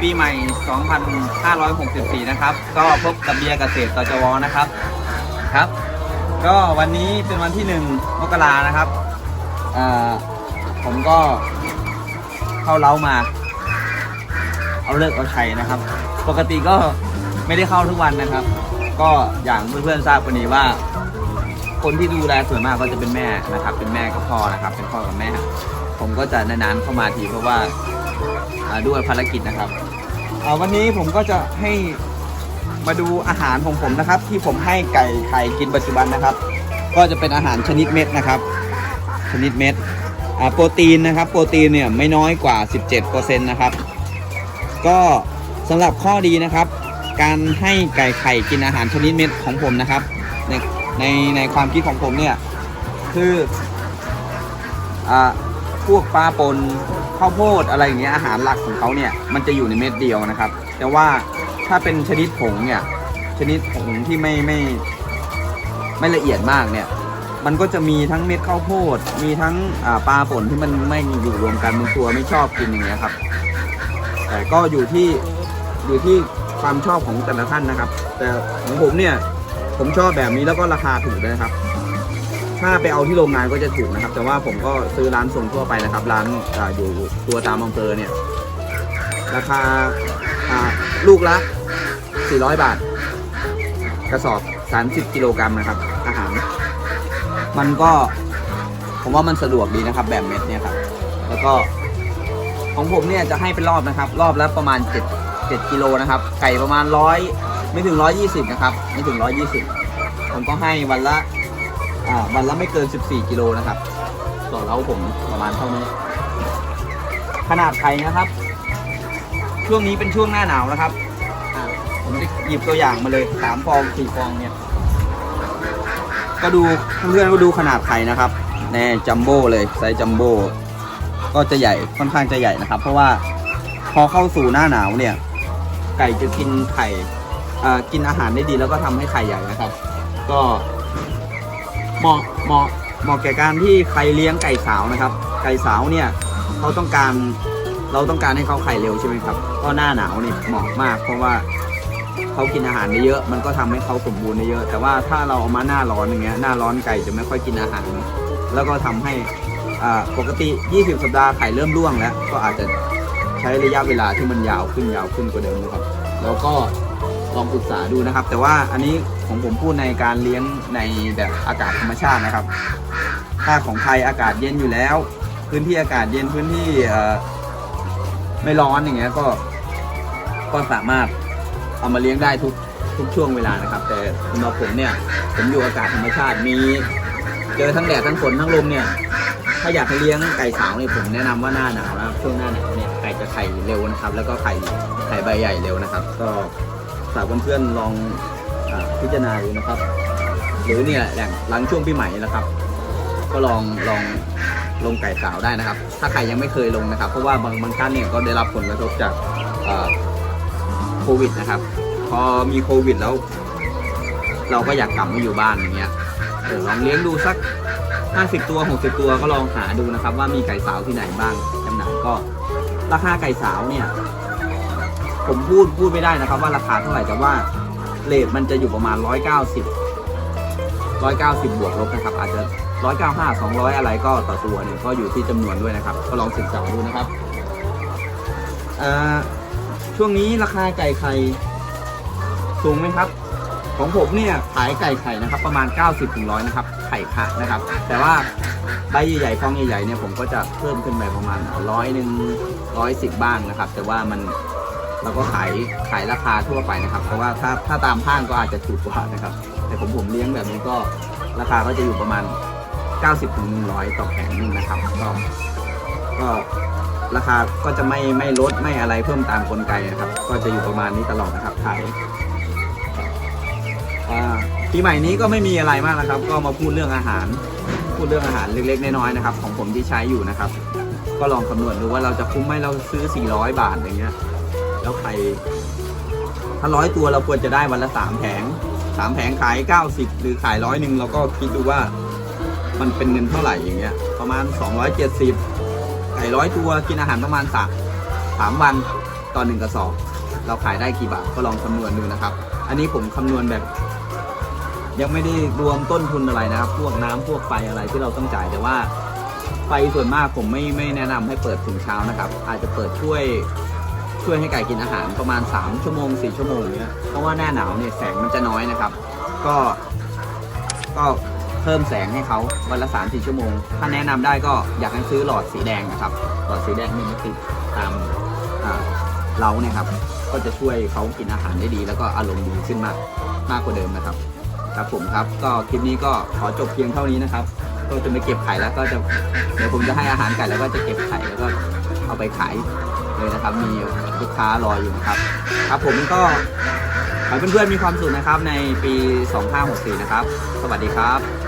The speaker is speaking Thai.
ปีใหม่ 2564 นะครับ ก็พบกับเบียร์เกษตรตจวนะครับ ครับ ก็วันนี้เป็นวันที่หนึ่งมกรานะครับอ่าผมก็เข้าเล้ามา เอาเลิกเอาชัยนะครับ ปกติก็ไม่ได้เข้าทุกวันนะครับ ก็อย่างเพื่อนๆทราบกันดีว่า คนที่ดูแลส่วนมากก็จะเป็นแม่นะครับ เป็นแม่กับพ่อนะครับ เป็นพ่อกับแม่ ผมก็จะนานๆเข้ามาทีเพราะว่า ด้วยภารกิจนะครับวันนี้ผมก็จะให้มาดูอาหารของผมนะครับ ที่ผมให้ไก่ไข่กินปัจจุบันนะครับ ก็จะเป็นอาหารชนิดเม็ดนะครับ ชนิดเม็ดโปรตีนนะครับ โปรตีนเนี่ยไม่น้อยกว่า 17%นะครับ ก็สำหรับข้อดีนะครับ การให้ไก่ไข่กินอาหารชนิดเม็ดของผมนะครับ ในในในความคิดของผมเนี่ยคืออ่าพวกปลาปน ข้าวโพดอะไรอย่างเงี้ยอาหารหลักของเขาเนี่ยมันจะอยู่ในเม็ดเดียวนะครับ แต่ว่าถ้าเป็นชนิดผงเนี่ยชนิดผงที่ไม่ไม่ไม่ละเอียดมากเนี่ย มันก็จะมีทั้งเม็ดข้าวโพด มีทั้งปลาป่นที่มันไม่อยู่รวมกันบางตัวไม่ชอบกินอย่างเงี้ยครับ แต่ก็อยู่ที่อยู่ที่ความชอบของแต่ละท่านนะครับ แต่ของผมเนี่ยผมชอบแบบนี้แล้วก็ราคาถูกด้วยครับ ถ้าไปเอาที่โรงงานก็จะถูกนะครับ แต่ว่าผมก็ซื้อร้านส่งทั่วไปนะครับ ร้านอาอยู่ตัวตามอำเภอเนี่ย ราคาอ่าลูกละ 400 บาท กระสอบ 30 กิโลกรัมนะครับ อาหาร มันก็ ผมว่ามันสะดวกดีนะครับ แบบเม็ดเนี่ยครับ แล้วก็ของผมเนี่ยจะให้เป็นรอบนะครับ รอบละประมาณ 7 7กิโลนะครับ ไก่ประมาณร้อยไม่ถึง 120 นะครับ ไม่ถึง 120 ผมก็ให้วันละ อ่าวันละไม่เกิน 14 กิโลนะครับต่อเล้าผมประมาณเท่านี้ ขนาดไข่นะครับ ช่วงนี้เป็นช่วงหน้าหนาวนะครับอ่าผมจะหยิบตัวอย่างมาเลยสามฟองสี่ฟองเนี่ย ก็ดูเพื่อนๆก็ดูขนาดไข่นะครับแน่จัมโบ้เลยไซส์จัมโบ้ก็จะใหญ่ค่อนข้างจะใหญ่นะครับ เพราะว่าพอเข้าสู่หน้าหนาวเนี่ย ไก่จะกินไข่กินอาหารได้ดีแล้วก็ทำให้ไข่ใหญ่นะครับ ก็ เหมาะเหมาะเหมาะแก่การที่ใครเลี้ยงไก่สาวนะครับ ไก่สาวเนี่ยเขาต้องการเราต้องการให้เขาไข่เร็วใช่ไหมครับ ก็หน้าหนาวนี่เหมาะมาก เพราะว่าเขากินอาหารได้เยอะ มันก็ทำให้เขาสมบูรณ์ได้เยอะ แต่ว่าถ้าเราเอามาหน้าร้อนอย่างเงี้ยหน้าร้อนไก่จะไม่ค่อยกินอาหาร แล้วก็ทำให้อ่าปกติ 20 สัปดาห์ไข่เริ่มร่วงแล้ว ก็อาจจะใช้ระยะเวลาที่มันยาวขึ้นยาวขึ้นกว่าเดิมนะครับ แล้วก็ ลองปรึกษาดูนะครับ แต่ว่าอันนี้ของผมพูดในการเลี้ยงในแบบอากาศธรรมชาตินะครับ ถ้าของไทยอากาศเย็นอยู่แล้ว พื้นที่อากาศเย็นพื้นที่ไม่ร้อนอย่างเงี้ยก็ก็สามารถเอามาเลี้ยงได้ทุกทุกช่วงเวลานะครับ แต่สำหรับผมเนี่ยผมอยู่อากาศธรรมชาติมีเจอทั้งแดดทั้งฝนทั้งลมเนี่ย ถ้าอยากเลี้ยงไก่สาวเนี่ยผมแนะนำว่าหน้าหนาวนะช่วงหน้าหนาวเนี่ยไก่จะไข่เร็วนะครับ แล้วก็ไข่ไข่ใบใหญ่เร็วนะครับ ก็ ฝากเพื่อนๆลองอพิจารณาดูนะครับ หรือเนี่ยแหล่งหลังช่วงปีใหม่นะครับ ก็ลองลองลงไก่สาวได้นะครับ ถ้าใครยังไม่เคยลงนะครับ เพราะว่าบางบางท่านเนี่ยก็ได้รับผลกระทบจากโควิดนะครับ พอมีโควิดแล้ว เราก็อยากกลับมาอยู่บ้านอย่างเงี้ยเออลองเลี้ยงดูสัก 50 ตัว 60 ตัวก็ลองหาดูนะครับ ว่ามีไก่สาวที่ไหนบ้างจำหน่ายก็ราคาไก่สาวเนี่ย ผมพูดพูดไม่ได้นะครับ ว่าราคาเท่าไหร่แต่ว่าเลทมันจะอยู่ประมาณ 190 190 บวกลบนะครับ อาจจะ195 200 อะไรก็ต่อตัวเนี่ยก็อยู่ที่จำนวนด้วยนะครับ ก็ลองศึกษาดูนะครับอ่อช่วงนี้ราคาไก่ไข่สูงไหมครับ ของผมเนี่ยขายไก่ไข่นะครับ ประมาณ 90ถึง100นะครับไข่คะนะครับ แต่ว่าใบใหญ่ๆฟองใหญ่ๆเนี่ยผมก็จะเพิ่มขึ้นไปประมาณร้อยหนึ่งร้อยสิบบ้างนะครับ แต่ว่ามัน เราก็ขายขายราคาทั่วไปนะครับแต่ว่าถ้าถ้าตามห้างก็อาจจะถูกกว่านะครับ แต่ผมผมเลี้ยงแบบนี้ก็ราคาก็จะอยู่ประมาณ 90ถึง100 ต่อแผงนึงนะครับ ก็ก็ราคาก็จะไม่ไม่ลดไม่อะไรเพิ่มตามกลไกนะครับ ก็จะอยู่ประมาณนี้ตลอดนะครับขายปีใหม่นี้ก็ไม่มีอะไรมากนะครับ ก็มาพูดเรื่องอาหาร พูดเรื่องอาหารเล็กๆน้อยๆนะครับ ของผมที่ใช้อยู่นะครับ ก็ลองคำนวณดูว่าเราจะคุ้มไหมเราซื้อ 400 บาทอย่างเงี้ย แล้วใครถ้าร้อยตัวเราควรจะได้วันละสามแผงสามแผงขาย90หรือขายร้อยหนึ่งเราก็คิดดูว่ามันเป็นเงินเท่าไหร่อย่างเงี้ย ประมาณ270ไก่ร้อยตัวกินอาหารประมาณสามสามวันต่อหนึ่งกระสอบเราขายได้กี่บาทก็ลองคำนวณดูนะครับ อันนี้ผมคำนวณแบบ ยังไม่ได้รวมต้นทุนอะไรนะครับ พวกน้ำพวกไฟอะไรที่เราต้องจ่ายแต่ว่าไฟส่วนมากผมไม่ไม่แนะนำให้เปิดถึงเช้านะครับ อาจจะเปิดช่วย ช่วยให้ไก่กินอาหารประมาณ 3 ชั่วโมง 4 ชั่วโมงเนี้ยเพราะว่าหน้าหนาวเนี่ยแสงมันจะน้อยนะครับ ก็ ก็เพิ่มแสงให้เขาวันละ3 4ชั่วโมง ถ้าแนะนำได้ก็อยากให้ซื้อหลอดสีแดงนะครับ หลอดสีแดงนี่มันติดตามเล้าเนี่ยครับ ก็จะช่วยเขากินอาหารได้ดี แล้วก็อารมณ์ดีขึ้นมากมากกว่าเดิมนะครับ ครับผมครับ ก็คลิปนี้ก็ขอจบเพียงเท่านี้นะครับ ก็จะไปเก็บไข่แล้วก็จะ เดี๋ยวผมจะให้อาหารไก่แล้วก็จะเก็บไข่แล้วก็เอาไปขาย เลยนะครับ มีลูกค้ารออยู่นะครับ ครับผมก็ขอให้เพื่อนๆมีความสุขนะครับในปี 2564 นะครับ สวัสดีครับ